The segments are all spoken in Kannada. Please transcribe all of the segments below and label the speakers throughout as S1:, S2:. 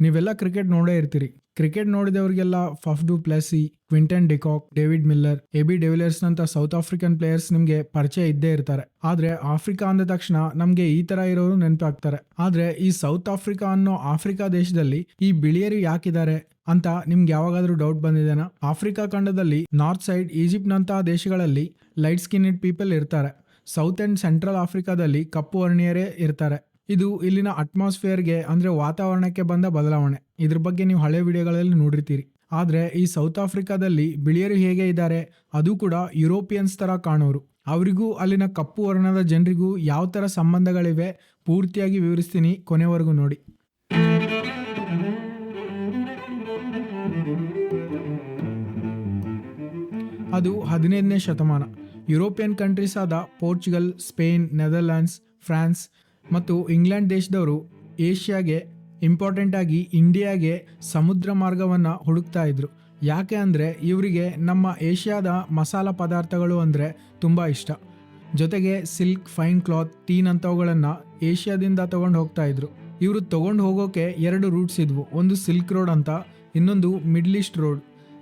S1: ನೀವೆಲ್ಲ ಕ್ರಿಕೆಟ್ ನೋಡೇ ಇರ್ತೀರಿ. Cricket ನೋಡಿದವರಿಗೆಲ್ಲ Faf du Plessis Quinton de Kock, David Miller, A B de Villiers ನಂತ ಸೌತ್ ಆಫ್ರಿಕನ್ ಪ್ಲೇಯರ್ಸ್ ನಿಮಗೆ ಪರಿಚಯ ಇದ್ದೇ ಇರ್ತಾರೆ. ಆದ್ರೆ ಆಫ್ರಿಕಾ ಅಂದ ತಕ್ಷಣ ನಮ್ಗೆ ಈ ತರ ಇರೋರು ನೆನಪಾಗ್ತಾರೆ. ಆದ್ರೆ ಈ ಸೌತ್ ಆಫ್ರಿಕಾ ಅನ್ನೋ ಆಫ್ರಿಕಾ ದೇಶದಲ್ಲಿ ಈ ಬಿಳಿಯರು ಯಾಕಿದ್ದಾರೆ ಅಂತ ನಿಮ್ಗೆ ಯಾವಾಗಾದ್ರೂ ಡೌಟ್ ಬಂದಿದೆನಾ? ಆಫ್ರಿಕಾ ಖಂಡದಲ್ಲಿ ನಾರ್ತ್ ಸೈಡ್ ಈಜಿಪ್ಟ್ ನಂತಹ ದೇಶಗಳಲ್ಲಿ ಲೈಟ್ ಸ್ಕಿನ್ಡ್ ಪೀಪಲ್ ಇರ್ತಾರೆ. ಸೌತ್ ಅಂಡ್ ಸೆಂಟ್ರಲ್ ಆಫ್ರಿಕಾದಲ್ಲಿ ಕಪ್ಪು ವರ್ಣೀಯರೇ ಇರ್ತಾರೆ. ಇದು ಇಲ್ಲಿನ ಅಟ್ಮಾಸ್ಫಿಯರ್ಗೆ ಅಂದರೆ ವಾತಾವರಣಕ್ಕೆ ಬಂದ ಬದಲಾವಣೆ. ಇದ್ರ ಬಗ್ಗೆ ನೀವು ಹಳೆ ವಿಡಿಯೋಗಳಲ್ಲಿ ನೋಡಿರ್ತೀರಿ. ಆದರೆ ಈ ಸೌತ್ ಆಫ್ರಿಕಾದಲ್ಲಿ ಬಿಳಿಯರು ಹೇಗೆ ಇದ್ದಾರೆ, ಅದು ಕೂಡ ಯುರೋಪಿಯನ್ಸ್ ಥರ ಕಾಣೋರು. ಅವರಿಗೂ ಅಲ್ಲಿನ ಕಪ್ಪು ವರ್ಣದ ಜನರಿಗೂ ಯಾವ ಥರ ಸಂಬಂಧಗಳಿವೆ, ಪೂರ್ತಿಯಾಗಿ ವಿವರಿಸ್ತೀನಿ ಕೊನೆವರೆಗೂ ನೋಡಿ. ಅದು ಹದಿನೈದನೇ ಶತಮಾನ. ಯುರೋಪಿಯನ್ ಕಂಟ್ರೀಸ್ ಆದ ಪೋರ್ಚುಗಲ್ ಸ್ಪೇನ್ ನೆದರ್ಲ್ಯಾಂಡ್ಸ್ ಫ್ರಾನ್ಸ್ ಮತ್ತು ಇಂಗ್ಲೆಂಡ್ ದೇಶದವರು ಏಷ್ಯಾಗೆ ಇಂಪಾರ್ಟೆಂಟ್ ಆಗಿ ಇಂಡಿಯಾಗೆ ಸಮುದ್ರ ಮಾರ್ಗವನ್ನು ಹುಡುಕ್ತಾ ಇದ್ರು. ಯಾಕೆ ಅಂದರೆ ಇವರಿಗೆ ನಮ್ಮ ಏಷ್ಯಾದ ಮಸಾಲ ಪದಾರ್ಥಗಳು ಅಂದರೆ ತುಂಬ ಇಷ್ಟ. ಜೊತೆಗೆ ಸಿಲ್ಕ್, ಫೈನ್ ಕ್ಲಾತ್, ಟೀನ್ ಅಂಥವುಗಳನ್ನು ಏಷ್ಯಾದಿಂದ ತೊಗೊಂಡು ಹೋಗ್ತಾ ಇದ್ರು. ಇವರು ತೊಗೊಂಡು ಹೋಗೋಕೆ ಎರಡು ರೂಟ್ಸ್ ಇದ್ವು. ಒಂದು ಸಿಲ್ಕ್ ರೋಡ್ ಅಂತ, ಇನ್ನೊಂದು ಮಿಡ್ಲ್ ಈಸ್ಟ್ ರೋಡ್.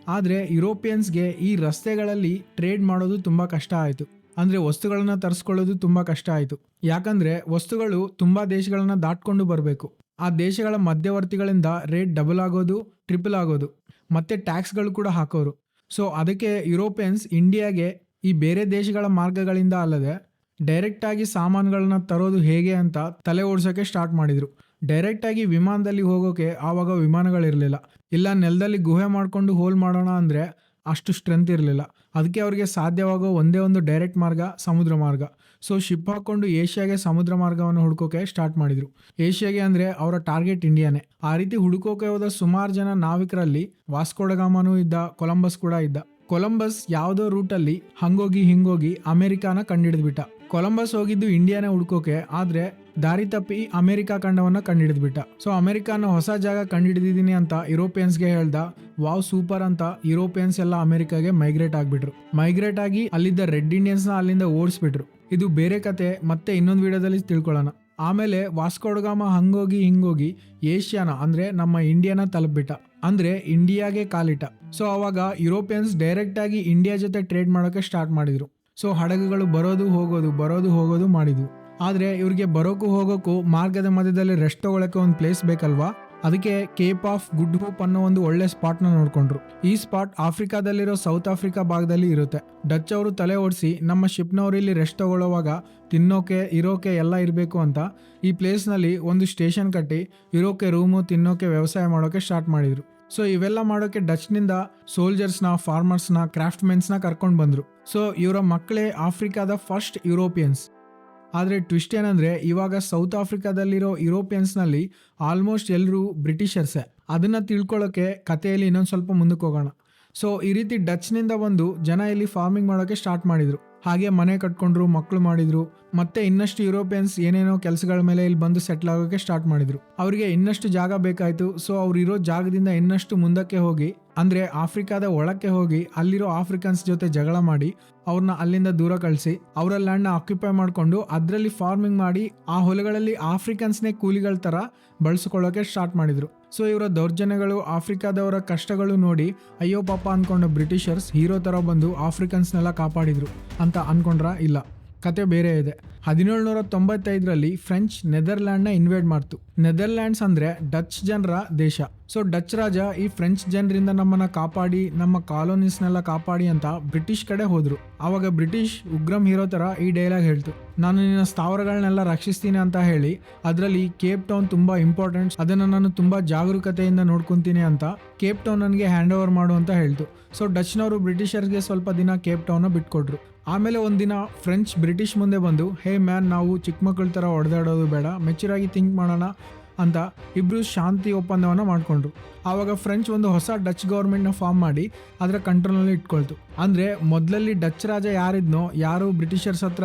S1: ಆದರೆ ಯುರೋಪಿಯನ್ಸ್ಗೆ ಈ ರಸ್ತೆಗಳಲ್ಲಿ ಟ್ರೇಡ್ ಮಾಡೋದು ತುಂಬ ಕಷ್ಟ ಆಯಿತು. ಅಂದರೆ ವಸ್ತುಗಳನ್ನು ತರಿಸ್ಕೊಳ್ಳೋದು ತುಂಬ ಕಷ್ಟ ಆಯಿತು. ಯಾಕಂದರೆ ವಸ್ತುಗಳು ತುಂಬ ದೇಶಗಳನ್ನು ದಾಟ್ಕೊಂಡು ಬರಬೇಕು. ಆ ದೇಶಗಳ ಮಧ್ಯವರ್ತಿಗಳಿಂದ ರೇಟ್ ಡಬಲ್ ಆಗೋದು, ಟ್ರಿಪಲ್ ಆಗೋದು, ಮತ್ತು ಟ್ಯಾಕ್ಸ್ಗಳು ಕೂಡ ಹಾಕೋರು. ಸೊ ಅದಕ್ಕೆ ಯುರೋಪಿಯನ್ಸ್ ಇಂಡಿಯಾಗೆ ಈ ಬೇರೆ ದೇಶಗಳ ಮಾರ್ಗಗಳಿಂದ ಅಲ್ಲದೆ ಡೈರೆಕ್ಟಾಗಿ ಸಾಮಾನುಗಳನ್ನ ತರೋದು ಹೇಗೆ ಅಂತ ತಲೆ ಓಡಿಸೋಕೆ ಸ್ಟಾರ್ಟ್ ಮಾಡಿದರು. ಡೈರೆಕ್ಟಾಗಿ ವಿಮಾನದಲ್ಲಿ ಹೋಗೋಕೆ ಆವಾಗ ವಿಮಾನಗಳಿರಲಿಲ್ಲ. ಇಲ್ಲ ನೆಲದಲ್ಲಿ ಗುಹೆ ಮಾಡಿಕೊಂಡು ಹೋಲ್ ಮಾಡೋಣ ಅಂದರೆ ಅಷ್ಟು ಸ್ಟ್ರೆಂತ್ ಇರಲಿಲ್ಲ. ಅದಕ್ಕೆ ಅವರಿಗೆ ಸಾಧ್ಯವಾಗೋ ಒಂದೇ ಒಂದು ಡೈರೆಕ್ಟ್ ಮಾರ್ಗ ಸಮುದ್ರ ಮಾರ್ಗ. ಸೊ ಶಿಪ್ ಹಾಕ್ಕೊಂಡು ಏಷ್ಯಾಗೆ ಸಮುದ್ರ ಮಾರ್ಗವನ್ನು ಹುಡುಕೋಕೆ ಸ್ಟಾರ್ಟ್ ಮಾಡಿದರು. ಏಷ್ಯಾಗೆ ಅಂದರೆ ಅವರ ಟಾರ್ಗೆಟ್ ಇಂಡಿಯಾನೇ ಆ ರೀತಿ ಹುಡುಕೋಕೆ ಹೋದ ಸುಮಾರು ಜನ ನಾವಿಕರಲ್ಲಿ ವಾಸ್ಕೋಡಗಾಮನೂ ಇದ್ದ, ಕೊಲಂಬಸ್ ಕೂಡ ಇದ್ದ. ಕೊಲಂಬಸ್ ಯಾವುದೋ ರೂಟಲ್ಲಿ ಹಂಗೋಗಿ ಹಿಂಗೋಗಿ ಅಮೆರಿಕಾನ ಕಂಡಿಡಿದ್ಬಿಟ್ಟ. ಕೊಲಂಬಸ್ ಹೋಗಿದ್ದು ಇಂಡಿಯಾನೇ ಹುಡುಕೋಕೆ, ಆದ್ರೆ ದಾರಿ ತಪ್ಪಿ ಅಮೆರಿಕ ಖಂಡವನ್ನ ಕಂಡಿಡಿದ್ಬಿಟ್ಟ. ಸೊ ಅಮೆರಿಕಾನ ಹೊಸ ಜಾಗ ಕಂಡಿಡಿದಿದ್ದೀನಿ ಅಂತ ಯುರೋಪಿಯನ್ಸ್ಗೆ ಹೇಳ್ದ, ವಾವ್, ಸೂಪರ್ ಅಂತ ಯುರೋಪಿಯನ್ಸ್ ಎಲ್ಲ ಅಮೆರಿಕಾಗೆ ಮೈಗ್ರೇಟ್ ಆಗ್ಬಿಟ್ರು. ಮೈಗ್ರೇಟ್ ಆಗಿ ಅಲ್ಲಿದ್ದ ರೆಡ್ ಇಂಡಿಯನ್ಸ್ನ ಅಲ್ಲಿಂದ ಓಡಿಸ್ಬಿಟ್ರು. ಇದು ಬೇರೆ ಕತೆ, ಮತ್ತೆ ಇನ್ನೊಂದು ವಿಡಿಯೋದಲ್ಲಿ ತಿಳ್ಕೊಳ್ಳೋಣ. ಆಮೇಲೆ ವಾಸ್ಕೋಡ್ಗಾಮ ಹಂಗೋಗಿ ಹಿಂಗೋಗಿ ಏಷ್ಯಾನ, ಅಂದ್ರೆ ನಮ್ಮ ಇಂಡಿಯಾನ ತಲುಪಿಬಿಟ್ಟ. ಅಂದ್ರೆ ಇಂಡಿಯಾಗೆ ಕಾಲಿಟ್ಟ. ಸೊ ಅವಾಗ ಯುರೋಪಿಯನ್ಸ್ ಡೈರೆಕ್ಟ್ ಆಗಿ ಇಂಡಿಯಾ ಜೊತೆ ಟ್ರೇಡ್ ಮಾಡೋಕೆ ಸ್ಟಾರ್ಟ್ ಮಾಡಿದ್ರು. ಸೊ ಹಡಗುಗಳು ಬರೋದು ಹೋಗೋದು ಬರೋದು ಹೋಗೋದು ಮಾಡಿದ್ವು. ಆದ್ರೆ ಇವ್ರಿಗೆ ಬರೋಕ್ಕೂ ಹೋಗೋಕ್ಕೂ ಮಾರ್ಗದ ಮಧ್ಯದಲ್ಲಿ ರೆಸ್ಟ್ ತಗೊಳಕ್ಕೆ ಒಂದು ಪ್ಲೇಸ್ ಬೇಕಲ್ವಾ? ಅದಕ್ಕೆ ಕೇಪ್ ಆಫ್ ಗುಡ್ ಹೋಪ್ ಅನ್ನೋ ಒಂದು ಒಳ್ಳೆ ಸ್ಪಾಟ್ನ ನೋಡ್ಕೊಂಡ್ರು. ಈ ಸ್ಪಾಟ್ ಆಫ್ರಿಕಾದಲ್ಲಿರೋ ಸೌತ್ ಆಫ್ರಿಕಾ ಭಾಗದಲ್ಲಿ ಇರುತ್ತೆ. ಡಚ್ ಅವರು ತಲೆ ಓಡಿಸಿ ನಮ್ಮ ಶಿಪ್ನವರು ಇಲ್ಲಿ ರೆಸ್ಟ್ ತಗೊಳ್ಳೋವಾಗ ತಿನ್ನೋಕೆ, ಇರೋಕೆ ಎಲ್ಲ ಇರಬೇಕು ಅಂತ ಈ ಪ್ಲೇಸ್ನಲ್ಲಿ ಒಂದು ಸ್ಟೇಷನ್ ಕಟ್ಟಿ ಇರೋಕೆ ರೂಮು ತಿನ್ನೋಕೆ ವ್ಯವಸಾಯ ಮಾಡೋಕೆ ಸ್ಟಾರ್ಟ್ ಮಾಡಿದ್ರು. ಸೊ ಇವೆಲ್ಲ ಮಾಡೋಕೆ ಡಚ್ನಿಂದ ಸೋಲ್ಜರ್ಸ್ನ ಫಾರ್ಮರ್ಸ್ನ ಕ್ರಾಫ್ಟ್ ಮೆನ್ಸ್ನ ಕರ್ಕೊಂಡು ಬಂದರು. ಸೊ ಇವರ ಮಕ್ಕಳೇ ಆಫ್ರಿಕಾದ ಫಸ್ಟ್ ಯುರೋಪಿಯನ್ಸ್ ಆದರೆ ಟ್ವಿಸ್ಟ್ ಏನಂದರೆ ಇವಾಗ ಸೌತ್ ಆಫ್ರಿಕಾದಲ್ಲಿರೋ ಯುರೋಪಿಯನ್ಸ್ನಲ್ಲಿ ಆಲ್ಮೋಸ್ಟ್ ಎಲ್ಲರೂ ಬ್ರಿಟಿಷರ್ಸೇ. ಅದನ್ನು ತಿಳ್ಕೊಳ್ಳೋಕ್ಕೆ ಕಥೆಯಲ್ಲಿ ಇನ್ನೊಂದು ಸ್ವಲ್ಪ ಮುಂದಕ್ಕೆ ಹೋಗೋಣ. ಸೊ ಈ ರೀತಿ ಡಚ್ನಿಂದ ಬಂದು ಜನ ಇಲ್ಲಿ ಫಾರ್ಮಿಂಗ್ ಮಾಡೋಕ್ಕೆ ಸ್ಟಾರ್ಟ್ ಮಾಡಿದರು. ಹಾಗೆ ಮನೆ ಕಟ್ಕೊಂಡ್ರು ಮಕ್ಕಳು ಮಾಡಿದ್ರು. ಮತ್ತೆ ಇನ್ನಷ್ಟು ಯುರೋಪಿಯನ್ಸ್ ಏನೇನೋ ಕೆಲಸಗಳ ಮೇಲೆ ಇಲ್ಲಿ ಬಂದು ಸೆಟ್ಲ್ ಆಗೋಕೆ ಸ್ಟಾರ್ಟ್ ಮಾಡಿದ್ರು. ಅವರಿಗೆ ಇನ್ನಷ್ಟು ಜಾಗ ಬೇಕಾಯಿತು. ಸೊ ಅವ್ರು ಇರೋ ಜಾಗದಿಂದ ಇನ್ನಷ್ಟು ಮುಂದಕ್ಕೆ ಹೋಗಿ, ಅಂದ್ರೆ ಆಫ್ರಿಕಾದ ಒಳಕ್ಕೆ ಹೋಗಿ, ಅಲ್ಲಿರೋ ಆಫ್ರಿಕನ್ಸ್ ಜೊತೆ ಜಗಳ ಮಾಡಿ ಅವ್ರನ್ನ ಅಲ್ಲಿಂದ ದೂರ ಕಳಿಸಿ ಅವರ ಲ್ಯಾಂಡ್ನ ಆಕ್ಯುಪೈ ಮಾಡಿಕೊಂಡು, ಅದರಲ್ಲಿ ಫಾರ್ಮಿಂಗ್ ಮಾಡಿ, ಆ ಹೊಲಗಳಲ್ಲಿ ಆಫ್ರಿಕನ್ಸ್ನೇ ಕೂಲಿಗಳ ಥರ ಬಳಸ್ಕೊಳ್ಳೋಕೆ ಸ್ಟಾರ್ಟ್ ಮಾಡಿದ್ರು. ಸೊ ಇವರ ದೌರ್ಜನ್ಯಗಳು, ಆಫ್ರಿಕಾದವರ ಕಷ್ಟಗಳು ನೋಡಿ ಅಯ್ಯೋ ಪಾಪ ಅಂದ್ಕೊಂಡ ಬ್ರಿಟಿಷರ್ಸ್ ಹೀರೋ ಥರ ಬಂದು ಆಫ್ರಿಕನ್ಸ್ನೆಲ್ಲ ಕಾಪಾಡಿದ್ರು ಅಂತ ಅಂದ್ಕೊಂಡ್ರ ಇಲ್ಲ? ಕತೆ ಬೇರೆ ಇದೆ. ಹದಿನೇಳುನೂರ ತೊಂಬತ್ತೈದರಲ್ಲಿ ಫ್ರೆಂಚ್ ನೆದರ್ಲ್ಯಾಂಡ್ನ ಇನ್ವೇಡ್ ಮಾಡ್ತು. ನೆದರ್ಲ್ಯಾಂಡ್ಸ್ ಅಂದರೆ ಡಚ್ ಜನರ ದೇಶ. ಸೊ ಡಚ್ ರಾಜ ಈ ಫ್ರೆಂಚ್ ಜನರಿಂದ ನಮ್ಮನ್ನು ಕಾಪಾಡಿ, ನಮ್ಮ ಕಾಲೋನೀಸ್ನೆಲ್ಲ ಕಾಪಾಡಿ ಅಂತ ಬ್ರಿಟಿಷ್ ಕಡೆ ಹೋದರು. ಆವಾಗ ಬ್ರಿಟಿಷ್ ಉಗ್ರಂ ಹೀರೋ ಥರ ಈ ಡೈಲಾಗ್ ಹೇಳ್ತು. ನಾನು ನಿನ್ನ ಸ್ಥಾವರಗಳನ್ನೆಲ್ಲ ರಕ್ಷಿಸ್ತೀನಿ ಅಂತ ಹೇಳಿ, ಅದರಲ್ಲಿ ಕೇಪ್ ಟೌನ್ ತುಂಬ ಇಂಪಾರ್ಟೆಂಟ್, ಅದನ್ನು ನಾನು ತುಂಬ ಜಾಗರೂಕತೆಯಿಂದ ನೋಡ್ಕೊತೀನಿ ಅಂತ ಕೇಪ್ ಟೌನ್ ನನಗೆ ಹ್ಯಾಂಡ್ ಓವರ್ ಮಾಡು ಅಂತ ಹೇಳ್ತು. ಸೊ ಡಚ್ನವರು ಬ್ರಿಟಿಷರ್ಗೆ ಸ್ವಲ್ಪ ದಿನ ಕೇಪ್ ಟೌನ್ನ ಬಿಟ್ಕೊಟ್ರು. ಆಮೇಲೆ ಒಂದಿನ ಫ್ರೆಂಚ್ ಬ್ರಿಟಿಷ್ ಮುಂದೆ ಬಂದು, ಹೇ ಮ್ಯಾನ್, ನಾವು ಚಿಕ್ಕ ಮಕ್ಕಳ ಥರ ಹೊಡೆದಾಡೋದು ಬೇಡ, ಮೆಚ್ಚುರಾಗಿ ಥಿಂಕ್ ಮಾಡೋಣ ಅಂತ ಇಬ್ಬರು ಶಾಂತಿ ಒಪ್ಪಂದವನ್ನು ಮಾಡಿಕೊಂಡ್ರು. ಆವಾಗ ಫ್ರೆಂಚ್ ಒಂದು ಹೊಸ ಡಚ್ ಗೌರ್ಮೆಂಟ್ನ ಫಾರ್ಮ್ ಮಾಡಿ, ಅದರ ಕಂಟ್ರೋಲ್ನಲ್ಲಿ ಇಟ್ಕೊಳ್ತು. ಅಂದರೆ ಮೊದಲಲ್ಲಿ ಡಚ್ ರಾಜ ಯಾರಿದ್ನೋ, ಯಾರು ಬ್ರಿಟಿಷರ್ಸ್ ಹತ್ರ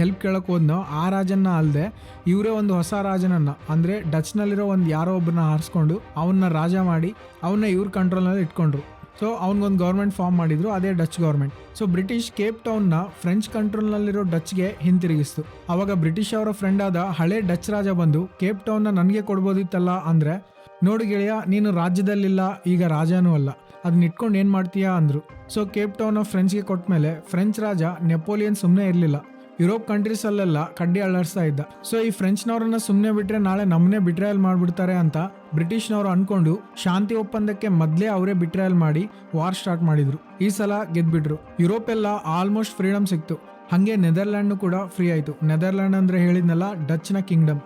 S1: ಹೆಲ್ಪ್ ಕೇಳೋಕೆ ಹೋದ್ನೋ, ಆ ರಾಜನ್ನ ಅಲ್ಲದೆ ಇವರೇ ಒಂದು ಹೊಸ ರಾಜನನ್ನು. ಅಂದರೆ ಡಚ್ನಲ್ಲಿರೋ ಒಂದು ಯಾರೋ ಒಬ್ಬರನ್ನ ಹಾರಿಸ್ಕೊಂಡು ಅವನ್ನ ರಾಜ ಮಾಡಿ ಅವನ್ನ ಇವ್ರ ಕಂಟ್ರೋಲ್ನಲ್ಲಿ ಇಟ್ಕೊಂಡ್ರು. ಸೊ ಅವ್ನಿಗೊಂದು ಗೌರ್ಮೆಂಟ್ ಫಾರ್ಮ್ ಮಾಡಿದ್ರು, ಅದೇ Dutch government so British Cape ಟೌನ್ನ French ಕಂಟ್ರೋಲ್ನಲ್ಲಿರೋ ಡಚ್ಗೆ ಹಿಂತಿರುಗಿಸ್ತು. ಅವಾಗ ಬ್ರಿಟಿಷ್ ಅವರ ಫ್ರೆಂಡ್ ಆದ ಹಳೆ ಡಚ್ ರಾಜ ಬಂದು ಕೇಪ್ ಟೌನ್ನ ನನಗೆ ಕೊಡ್ಬೋದಿತ್ತಲ್ಲ? ಅಂದರೆ, ನೋಡು ಗೆಳೆಯ, ನೀನು ರಾಜ್ಯದಲ್ಲಿಲ್ಲ, ಈಗ ರಾಜನೂ ಅಲ್ಲ. ಅದನ್ನ ಇಟ್ಕೊಂಡು ಏನು ಮಾಡ್ತೀಯಾ? ಅಂದರು. ಸೊ ಕೇಪ್ ಟೌನ್ ಫ್ರೆಂಚ್ಗೆ ಕೊಟ್ಮೇಲೆ ಫ್ರೆಂಚ್ ರಾಜ ನೆಪೋಲಿಯನ್ ಸುಮ್ಮನೆ ಇರಲಿಲ್ಲ. ಯುರೋಪ್ ಕಂಟ್ರೀಸ್ ಅಲ್ಲೆಲ್ಲ ಕಡ್ಡಿ ಅಳ್ಳಾಡ್ಸ್ತಾ ಇದ್ದ. ಸೊ ಈ ಫ್ರೆಂಚ್ನವ್ರನ್ನ ಸುಮ್ಮನೆ ಬಿಟ್ರೆ ನಾಳೆ ನಮ್ಮನ್ನೇ ಬಿಟ್ರಾಯಲ್ ಮಾಡ್ಬಿಡ್ತಾರೆ ಅಂತ ಬ್ರಿಟಿಷ್ನವರು ಅನ್ಕೊಂಡು ಶಾಂತಿ ಒಪ್ಪಂದಕ್ಕೆ ಮೊದಲೇ ಅವರೇ ಬಿಟ್ರಾಯಲ್ ಮಾಡಿ ವಾರ್ ಸ್ಟಾರ್ಟ್ ಮಾಡಿದ್ರು. ಈ ಸಲ ಗೆದ್ಬಿಟ್ರು. ಯುರೋಪ್ ಎಲ್ಲ ಆಲ್ಮೋಸ್ಟ್ ಫ್ರೀಡಮ್ ಸಿಕ್ತು. ಹಾಗೆ ನೆದರ್ಲ್ಯಾಂಡ್ ಕೂಡ ಫ್ರೀ ಆಯಿತು. ನೆದರ್ಲ್ಯಾಂಡ್ ಅಂದ್ರೆ ಹೇಳಿದ್ನಲ್ಲ ಡಚ್ನ ಕಿಂಗ್ಡಮ್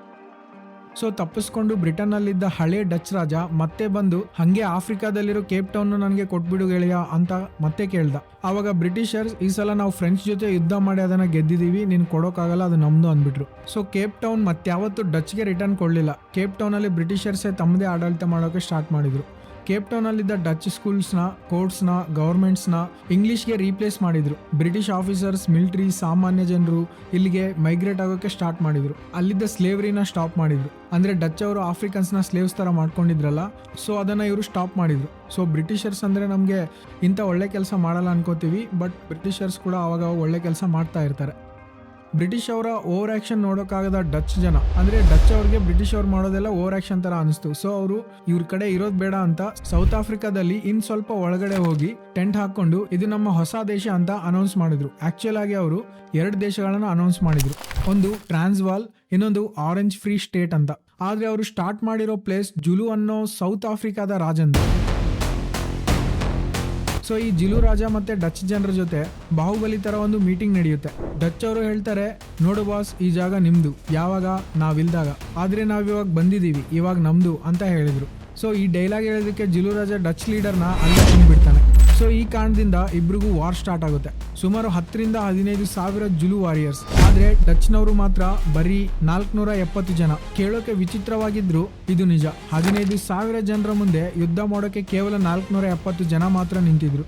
S1: ಸೊ ತಪ್ಪಿಸ್ಕೊಂಡು ಬ್ರಿಟನ್ನಲ್ಲಿದ್ದ ಹಳೆ ಡಚ್ ರಾಜ ಮತ್ತೆ ಬಂದು ಹಂಗೆ ಆಫ್ರಿಕಾದಲ್ಲಿರೋ ಕೇಪ್ ಟೌನ್ ನನಗೆ ಕೊಟ್ಬಿಡು ಗೆಳೆಯ ಅಂತ ಮತ್ತೆ ಕೇಳ್ದ. ಆವಾಗ ಬ್ರಿಟಿಷರ್ಸ್ ಈ ಸಲ ನಾವು ಫ್ರೆಂಚ್ ಜೊತೆ ಯುದ್ಧ ಮಾಡಿ ಅದನ್ನ ಗೆದ್ದಿದೀವಿ, ನೀನು ಕೊಡೋಕ್ಕಾಗಲ್ಲ ಅದು ನಮ್ದು ಅಂದ್ಬಿಟ್ರು. ಸೊ ಕೇಪ್ ಟೌನ್ ಮತ್ಯಾವತ್ತು ಡಚ್ಗೆ ರಿಟರ್ನ್ ಕೊಡಲಿಲ್ಲ. ಕೇಪ್ ಟೌನಲ್ಲಿ ಬ್ರಿಟಿಷರ್ಸೇ ತಮ್ಮದೇ ಆಡಳಿತ ಮಾಡೋಕೆ ಸ್ಟಾರ್ಟ್ ಮಾಡಿದ್ರು. ಕೇಪ್ ಟೌನಲ್ಲಿದ್ದ ಡಚ್ ಸ್ಕೂಲ್ಸ್ನ, ಕೋರ್ಟ್ಸ್ನ, ಗೌರ್ಮೆಂಟ್ಸ್ನ ಇಂಗ್ಲೀಷ್ಗೆ ರೀಪ್ಲೇಸ್ ಮಾಡಿದ್ರು. ಬ್ರಿಟಿಷ್ ಆಫೀಸರ್ಸ್, ಮಿಲಿಟರಿ, ಸಾಮಾನ್ಯ ಜನರು ಇಲ್ಲಿಗೆ ಮೈಗ್ರೇಟ್ ಆಗೋಕೆ ಸ್ಟಾರ್ಟ್ ಮಾಡಿದ್ರು. ಅಲ್ಲಿದ್ದ ಸ್ಲೇವರಿನ ಸ್ಟಾಪ್ ಮಾಡಿದ್ರು. ಅಂದ್ರೆ ಡಚ್ ಅವರು ಆಫ್ರಿಕನ್ಸ್ನ ಸ್ಲೇವ್ಸ್ ತರ ಮಾಡ್ಕೊಂಡಿದ್ರಲ್ಲ, ಸೊ ಅದನ್ನ ಇವರು ಸ್ಟಾಪ್ ಮಾಡಿದ್ರು. ಸೊ ಬ್ರಿಟಿಷರ್ಸ್ ಅಂದ್ರೆ ನಮಗೆ ಇಂಥ ಒಳ್ಳೆ ಕೆಲಸ ಮಾಡಲ್ಲ ಅನ್ಕೋತೀವಿ, ಬಟ್ ಬ್ರಿಟಿಷರ್ಸ್ ಕೂಡ ಅವಾಗ ಒಳ್ಳೆ ಕೆಲಸ ಮಾಡ್ತಾ ಇರ್ತಾರೆ. ಬ್ರಿಟಿಷ್ ಅವರ ಓವರ್ ಆಕ್ಷನ್ ನೋಡೋಕ್ಕಾಗದ ಡಚ್ ಜನ. ಅಂದ್ರೆ ಡಚ್ ಅವ್ರಿಗೆ ಬ್ರಿಟಿಷ್ ಅವ್ರು ಮಾಡೋದೆಲ್ಲ ಓವರ್ ಆಕ್ಷನ್ ತರ ಅನಿಸ್ತು. ಸೊ ಅವರು ಇವ್ರ ಕಡೆ ಇರೋದ್ ಬೇಡ ಅಂತ ಸೌತ್ ಆಫ್ರಿಕಾದಲ್ಲಿ ಇನ್ ಸ್ವಲ್ಪ ಒಳಗಡೆ ಹೋಗಿ ಟೆಂಟ್ ಹಾಕೊಂಡು ಇದು ನಮ್ಮ ಹೊಸ ದೇಶ ಅಂತ ಅನೌನ್ಸ್ ಮಾಡಿದ್ರು. ಆಕ್ಚುಲ್ ಆಗಿ ಅವರು ಎರಡು ದೇಶಗಳನ್ನ ಅನೌನ್ಸ್ ಮಾಡಿದ್ರು. ಒಂದು ಟ್ರಾನ್ಸ್ವಾಲ್, ಇನ್ನೊಂದು ಆರೆಂಜ್ ಫ್ರೀ ಸ್ಟೇಟ್ ಅಂತ. ಆದ್ರೆ ಅವರು ಸ್ಟಾರ್ಟ್ ಮಾಡಿರೋ ಪ್ಲೇಸ್ ಜುಲು ಅನ್ನೋ ಸೌತ್ ಆಫ್ರಿಕಾದ ರಾಜಂದು ಸೊ ಈ ಜಿಲು ರಾಜ ಮತ್ತೆ ಡಚ್ ಜನರ ಜೊತೆ ಬಾಹುಬಲಿ ತರ ಒಂದು ಮೀಟಿಂಗ್ ನಡೆಯುತ್ತೆ. ಡಚ್ ಅವರು ಹೇಳ್ತಾರೆ, ನೋಡು ಬಾಸ್ ಈ ಜಾಗ ನಿಮ್ದು. ಯಾವಾಗ? ನಾವಿಲ್ದಾಗ. ಆದ್ರೆ ನಾವ್ ಇವಾಗ ಬಂದಿದೀವಿ ಇವಾಗ ನಮ್ದು, ಅಂತ ಹೇಳಿದ್ರು. ಸೊ ಈ ಡೈಲಾಗ್ ಹೇಳೋದಕ್ಕೆ ಜಿಲು ರಾಜ ಡಚ್ ಲೀಡರ್ನ ಅಲ್ಲೇ ಸೊ ಈ ಕಾರಣದಿಂದ ಇಬ್ರಿಗೂ ವಾರ್ ಸ್ಟಾರ್ಟ್ ಆಗುತ್ತೆ. ಸುಮಾರು ಹತ್ತರಿಂದ ಹದಿನೈದು ಸಾವಿರ ಜುಲು ವಾರಿಯರ್ಸ್ ಆದ್ರೆ ಡಚ್ನವರು ಮಾತ್ರ ಬರೀ ನಾಲ್ಕುನೂರ ಎಪ್ಪತ್ತು ಜನ. ಕೇಳೋಕೆ ವಿಚಿತ್ರವಾಗಿದ್ರು ಇದು ನಿಜ. ಹದಿನೈದು ಸಾವಿರ ಜನರ ಮುಂದೆ ಯುದ್ಧ ಮಾಡೋಕೆ ಕೇವಲ ನಾಲ್ಕುನೂರ ಎಪ್ಪತ್ತು ಜನ ಮಾತ್ರ ನಿಂತಿದ್ರು.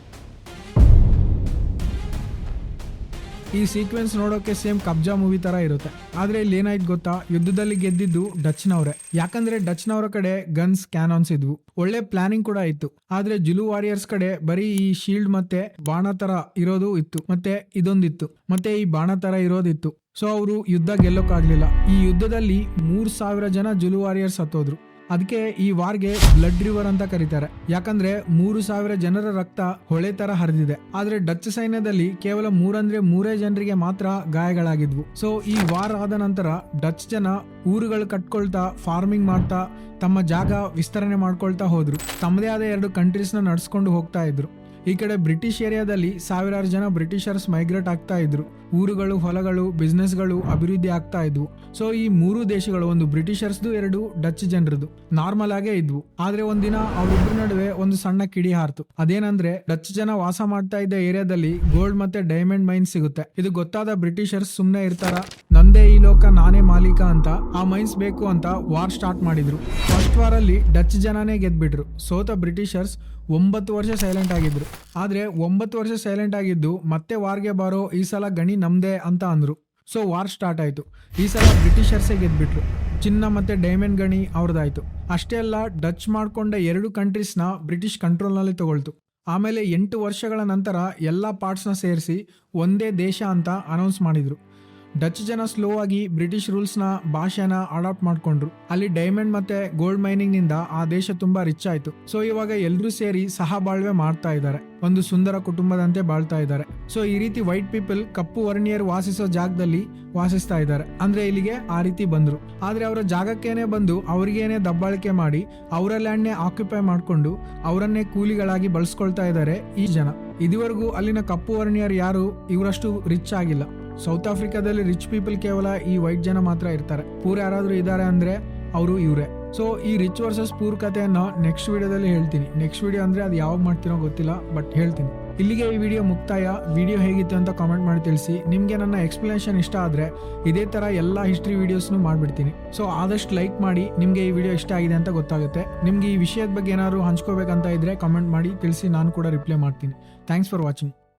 S1: ಈ ಸೀಕ್ವೆನ್ಸ್ ನೋಡೋಕೆ ಸೇಮ್ ಕಬ್ಜಾ ಮೂವಿ ತರ ಇರುತ್ತೆ. ಆದ್ರೆ ಇಲ್ಲಿ ಏನಾಯ್ತು ಗೊತ್ತಾ? ಯುದ್ಧದಲ್ಲಿ ಗೆದ್ದಿದ್ದು ಡಚ್ನವರೇ. ಯಾಕಂದ್ರೆ ಡಚ್ನವರ ಕಡೆ ಗನ್ಸ್ ಕ್ಯಾನಾನ್ಸ್ ಇದ್ವು. ಒಳ್ಳೆ ಪ್ಲಾನಿಂಗ್ ಕೂಡ ಇತ್ತು. ಆದ್ರೆ ಜುಲು ವಾರಿಯರ್ಸ್ ಕಡೆ ಬರೀ ಈ ಶೀಲ್ಡ್ ಮತ್ತೆ ಬಾಣ ತರ ಇರೋದು ಇತ್ತು. ಮತ್ತೆ ಇದೊಂದಿತ್ತು. ಮತ್ತೆ ಈ ಬಾಣ ತರ ಇರೋದಿತ್ತು. ಸೊ ಅವರು ಯುದ್ಧ ಗೆಲ್ಲೋಕಾಗ್ಲಿಲ್ಲ. ಈ ಯುದ್ಧದಲ್ಲಿ ಮೂರ್ ಸಾವಿರ ಜನ ಜುಲು ವಾರಿಯರ್ಸ್ ಹತ್ತೋದ್ರು ಅದಕ್ಕೆ ಈ ವಾರ್ಗೆ ಬ್ಲಡ್ ರಿವರ್ ಅಂತ ಕರೀತಾರೆ. ಯಾಕಂದ್ರೆ ಮೂರು ಸಾವಿರ ಜನರ ರಕ್ತ ಹೊಳೆ ತರ ಹರಿದಿದೆ. ಆದ್ರೆ ಡಚ್ ಸೈನ್ಯದಲ್ಲಿ ಕೇವಲ ಮೂರಂದ್ರೆ ಮೂರೇ ಜನರಿಗೆ ಮಾತ್ರ ಗಾಯಗಳಾಗಿದ್ವು. ಸೊ ಈ ವಾರ್ ಆದ ನಂತರ ಡಚ್ ಜನ ಊರುಗಳು ಕಟ್ಕೊಳ್ತಾ ಫಾರ್ಮಿಂಗ್ ಮಾಡ್ತಾ, ತಮ್ಮ ಜಾಗ ವಿಸ್ತರಣೆ ಮಾಡ್ಕೊಳ್ತಾ ಹೋದ್ರು. ತಮ್ಮದೇ ಆದ ಎರಡು ಕಂಟ್ರೀಸ್ನ ನಡ್ಸ್ಕೊಂಡು ಹೋಗ್ತಾ ಇದ್ರು. ಈ ಕಡೆ ಬ್ರಿಟಿಷ್ ಏರಿಯಾದಲ್ಲಿ ಸಾವಿರಾರು ಜನ ಬ್ರಿಟಿಷರ್ಸ್ ಮೈಗ್ರೇಟ್ ಆಗ್ತಾ ಇದ್ರು. ಊರುಗಳು, ಹೊಲಗಳು, ಬಿಸ್ನೆಸ್ಗಳು ಅಭಿವೃದ್ಧಿ ಆಗ್ತಾ ಇದ್ವು. ಸೊ, ಈ ಮೂರು ದೇಶಗಳು, ಒಂದು ಬ್ರಿಟಿಷರ್ಸ್ದು, ಎರಡು ಡಚ್ ಜನರದು, ನಾರ್ಮಲ್ ಆಗೇ ಇದ್ವು. ಆದ್ರೆ ಒಂದಿನ ಅವರಿಬ್ಬರ ನಡುವೆ ಒಂದು ಸಣ್ಣ ಕಿಡಿ ಹಾರ್ತು. ಅದೇನಂದ್ರೆ, ಡಚ್ ಜನ ವಾಸ ಮಾಡ್ತಾ ಇದ್ದ ಏರಿಯಾದಲ್ಲಿ ಗೋಲ್ಡ್ ಮತ್ತೆ ಡೈಮಂಡ್ ಮೈನ್ಸ್ ಸಿಗುತ್ತೆ. ಇದು ಗೊತ್ತಾದ ಬ್ರಿಟಿಷರ್ಸ್ ಸುಮ್ಮನೆ ಇರ್ತಾರ? ನಂದೇ ಈ ಲೋಕ, ನಾನೇ ಮಾಲೀಕ ಅಂತ ಆ ಮೈನ್ಸ್ ಬೇಕು ಅಂತ ವಾರ್ ಸ್ಟಾರ್ಟ್ ಮಾಡಿದ್ರು. ಫಸ್ಟ್ ವಾರಲ್ಲಿ ಡಚ್ ಜನನೇ ಗೆದ್ಬಿಟ್ರು. ಸೋತ ಬ್ರಿಟಿಷರ್ಸ್ ಒಂಬತ್ತು ವರ್ಷ ಸೈಲೆಂಟ್ ಆಗಿದ್ರು. ಆದ್ರೆ ಒಂಬತ್ತು ವರ್ಷ ಸೈಲೆಂಟ್ ಆಗಿದ್ದು ಮತ್ತೆ ವಾರ್ಗೆ ಬಾರೋ ಈ ಸಲ ಗಣಿ ನಮ್ದೇ ಅಂತ ಅಂದ್ರು. ಸೊ ವಾರ್ ಸ್ಟಾರ್ಟ್ ಆಯ್ತು. ಈ ಸಲ ಬ್ರಿಟಿಷರ್ಸೇ ಗೆದ್ಬಿಟ್ರು. ಚಿನ್ನ ಮತ್ತೆ ಡೈಮಂಡ್ ಗಣಿ ಅವ್ರದ್ದಾಯ್ತು ಅಷ್ಟೇ ಅಲ್ಲ ಡಚ್ ಮಾಡ್ಕೊಂಡ ಎರಡು ಕಂಟ್ರೀಸ್ನ ಬ್ರಿಟಿಷ್ ಕಂಟ್ರೋಲ್ನಲ್ಲಿ ತಗೊಳ್ತು. ಆಮೇಲೆ ಎಂಟು ವರ್ಷಗಳ ನಂತರ ಎಲ್ಲ ಪಾರ್ಟ್ಸ್ನ ಸೇರಿಸಿ ಒಂದೇ ದೇಶ ಅಂತ ಅನೌನ್ಸ್ ಮಾಡಿದ್ರು. ಡಚ್ ಜನ ಸ್ಲೋ ಆಗಿ ಬ್ರಿಟಿಷ್ ರೂಲ್ಸ್ನ ಭಾಷೆನ ಅಡಾಪ್ಟ್ ಮಾಡ್ಕೊಂಡ್ರು. ಅಲ್ಲಿ ಡೈಮಂಡ್ ಮತ್ತೆ ಗೋಲ್ಡ್ ಮೈನಿಂಗ್ನಿಂದ ಆ ದೇಶ ತುಂಬಾ ರಿಚ್ ಆಯ್ತು. ಸೊ ಇವಾಗ ಎಲ್ಲರೂ ಸೇರಿ ಸಹ ಬಾಳ್ವೆ ಮಾಡ್ತಾ ಇದ್ದಾರೆ. ಒಂದು ಸುಂದರ ಕುಟುಂಬದಂತೆ ಬಾಳ್ತಾ ಇದ್ದಾರೆ. ಸೊ ಈ ರೀತಿ ವೈಟ್ ಪೀಪಲ್ ಕಪ್ಪು ವರ್ಣಿಯರು ವಾಸಿಸೋ ಜಾಗದಲ್ಲಿ ವಾಸಿಸ್ತಾ ಇದ್ದಾರೆ. ಅಂದ್ರೆ ಇಲ್ಲಿಗೆ ಆ ರೀತಿ ಬಂದ್ರು. ಆದ್ರೆ ಅವರ ಜಾಗಕ್ಕೇನೆ ಬಂದು ಅವ್ರಿಗೇನೆ ದಬ್ಬಾಳಿಕೆ ಮಾಡಿ ಅವರ ಲ್ಯಾಂಡ್ನೇ ಆಕ್ಯುಪೈ ಮಾಡ್ಕೊಂಡು ಅವರನ್ನೇ ಕೂಲಿಗಳಾಗಿ ಬಳಸ್ಕೊಳ್ತಾ ಇದ್ದಾರೆ ಈ ಜನ. ಇದುವರೆಗೂ ಅಲ್ಲಿನ ಕಪ್ಪು ವರ್ಣಿಯರು ಯಾರು, ಇವರಷ್ಟು ರಿಚ್ ಆಗಿಲ್ಲ. ಸೌತ್ ಆಫ್ರಿಕಾದಲ್ಲಿ ರಿಚ್ ಪೀಪಲ್ ಕೇವಲ ಈ ವೈಟ್ ಜನ ಮಾತ್ರ ಇರ್ತಾರೆ. ಪೂರ್ ಯಾರಾದ್ರೂ ಇದ್ದಾರೆ ಅಂದ್ರೆ ಅವರು ಇವರೇ. ಸೊ ಈ ರಿಚ್ ವರ್ಸಸ್ ಪೂರ್ ಕಥೆಯನ್ನ ನೆಕ್ಸ್ಟ್ ವಿಡಿಯೋದಲ್ಲಿ ಹೇಳ್ತೀನಿ. ನೆಕ್ಸ್ಟ್ ವಿಡಿಯೋ ಅಂದ್ರೆ ಅದು ಯಾವಾಗ ಮಾಡ್ತೀನೋ ಗೊತ್ತಿಲ್ಲ ಬಟ್ ಹೇಳ್ತೀನಿ. ಇಲ್ಲಿಗೆ ಈ ವಿಡಿಯೋ ಮುಕ್ತಾಯ. ವಿಡಿಯೋ ಹೇಗಿತ್ತು ಅಂತ ಕಾಮೆಂಟ್ ಮಾಡಿ ತಿಳಿಸಿ. ನಿಮಗೆ ನನ್ನ ಎಕ್ಸ್ಪ್ಲನೇಷನ್ ಇಷ್ಟ ಆದರೆ ಇದೇ ಥರ ಎಲ್ಲ ಹಿಸ್ಟ್ರಿ ವೀಡಿಯೋಸ್ನು ಮಾಡಿಬಿಡ್ತೀನಿ. ಸೊ ಆದಷ್ಟು ಲೈಕ್ ಮಾಡಿ ನಿಮಗೆ ಈ ವಿಡಿಯೋ ಇಷ್ಟ ಆಗಿದೆ ಅಂತ ಗೊತ್ತಾಗುತ್ತೆ. ನಿಮಗೆ ಈ ವಿಷಯದ ಬಗ್ಗೆ ಏನಾದ್ರು ಹಂಚ್ಕೋಬೇಕಂತ ಇದ್ರೆ ಕಾಮೆಂಟ್ ಮಾಡಿ. ತಿಳಿಸಿ ನಾನು ಕೂಡ ರಿಪ್ಲೈ ಮಾಡ್ತೀನಿ. Thanks for watching